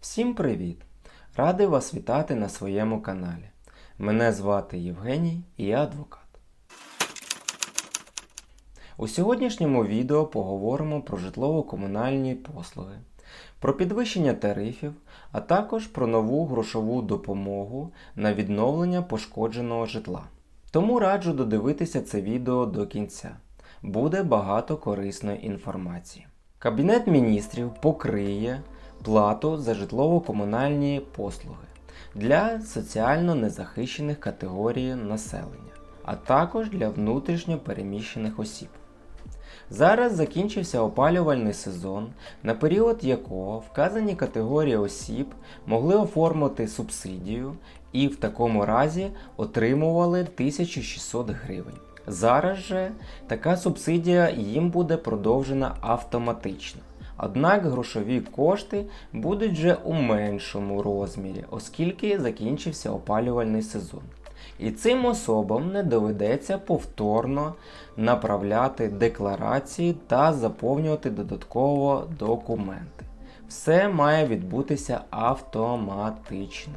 Всім привіт! Радий вас вітати на своєму каналі. Мене звати Євгеній і я адвокат. У сьогоднішньому відео поговоримо про житлово-комунальні послуги, про підвищення тарифів, а також про нову грошову допомогу на відновлення пошкодженого житла. Тому раджу додивитися це відео до кінця. Буде багато корисної інформації. Кабінет міністрів покриє плату за житлово-комунальні послуги для соціально незахищених категорій населення, а також для внутрішньо переміщених осіб. Зараз закінчився опалювальний сезон, на період якого вказані категорії осіб могли оформити субсидію і в такому разі отримували 1600 гривень. Зараз же така субсидія їм буде продовжена автоматично. Однак грошові кошти будуть вже у меншому розмірі, оскільки закінчився опалювальний сезон. І цим особам не доведеться повторно направляти декларації та заповнювати додатково документи. Все має відбутися автоматично.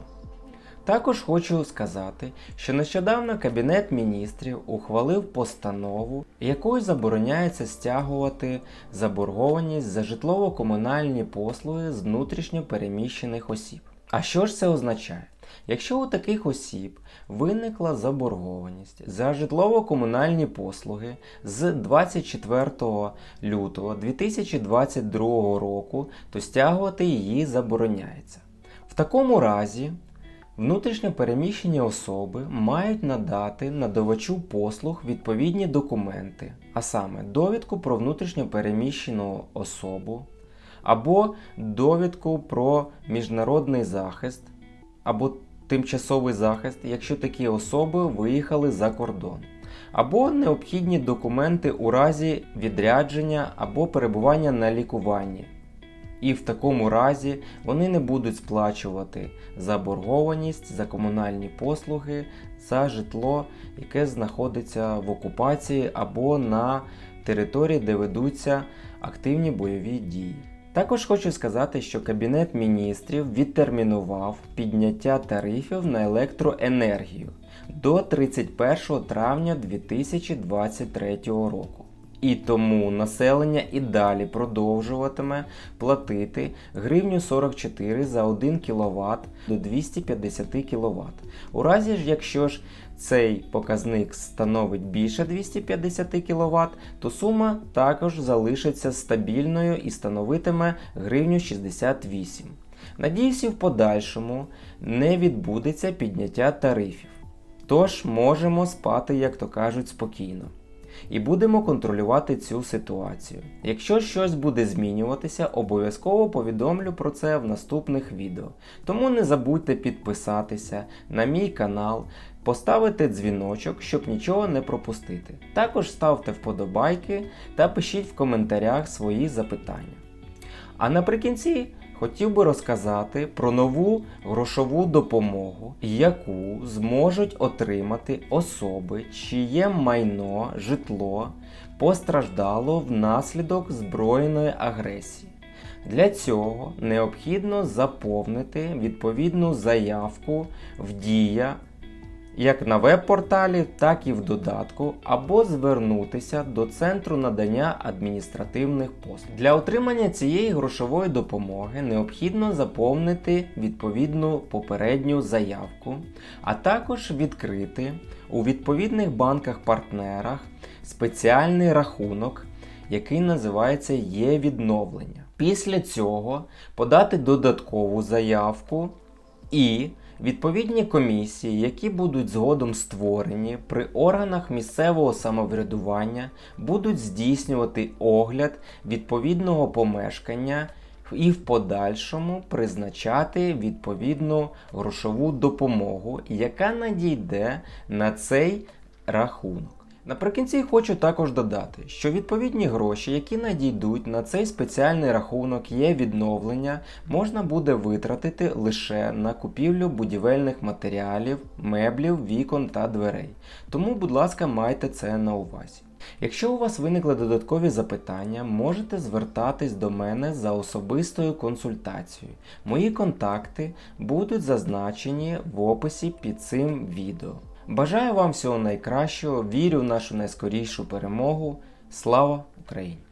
Також хочу сказати, що нещодавно Кабінет міністрів ухвалив постанову, якою забороняється стягувати заборгованість за житлово-комунальні послуги з внутрішньо переміщених осіб. А що ж це означає? Якщо у таких осіб виникла заборгованість за житлово-комунальні послуги з 24 лютого 2022 року, то стягувати її забороняється. В такому разі Внутрішньо переміщені особи мають надати надавачу послуг відповідні документи, а саме довідку про внутрішньо переміщену особу, або довідку про міжнародний захист, або тимчасовий захист, якщо такі особи виїхали за кордон, або необхідні документи у разі відрядження або перебування на лікуванні. І в такому разі вони не будуть сплачувати заборгованість за комунальні послуги за житло, яке знаходиться в окупації або на території, де ведуться активні бойові дії. Також хочу сказати, що Кабінет міністрів відтермінував підняття тарифів на електроенергію до 31 травня 2023 року. І тому населення і далі продовжуватиме платити гривню 44 за 1 кВт до 250 кВт. У разі ж, якщо ж цей показник становить більше 250 кВт, то сума також залишиться стабільною і становитиме гривню 68. Надіюся, в подальшому не відбудеться підняття тарифів. Тож можемо спати, як то кажуть, спокійно і будемо контролювати цю ситуацію. Якщо щось буде змінюватися, обов'язково повідомлю про це в наступних відео. Тому не забудьте підписатися на мій канал, поставити дзвіночок, щоб нічого не пропустити. Також ставте вподобайки та пишіть в коментарях свої запитання. А наприкінці хотів би розказати про нову грошову допомогу, яку зможуть отримати особи, чиє майно, житло постраждало внаслідок збройної агресії. Для цього необхідно заповнити відповідну заявку в Дія як на веб-порталі, так і в додатку, або звернутися до центру надання адміністративних послуг. Для отримання цієї грошової допомоги необхідно заповнити відповідну попередню заявку, а також відкрити у відповідних банках-партнерах спеціальний рахунок, який називається Є-відновлення. Після цього подати додаткову заявку і Відповідні комісії, які будуть згодом створені при органах місцевого самоврядування, будуть здійснювати огляд відповідного помешкання і в подальшому призначати відповідну грошову допомогу, яка надійде на цей рахунок. Наприкінці хочу також додати, що відповідні гроші, які надійдуть на цей спеціальний рахунок є відновлення, можна буде витратити лише на купівлю будівельних матеріалів, меблів, вікон та дверей. Тому, будь ласка, майте це на увазі. Якщо у вас виникли додаткові запитання, можете звертатись до мене за особистою консультацією. Мої контакти будуть зазначені в описі під цим відео. Бажаю вам всього найкращого, вірю в нашу найскорішу перемогу. Слава Україні!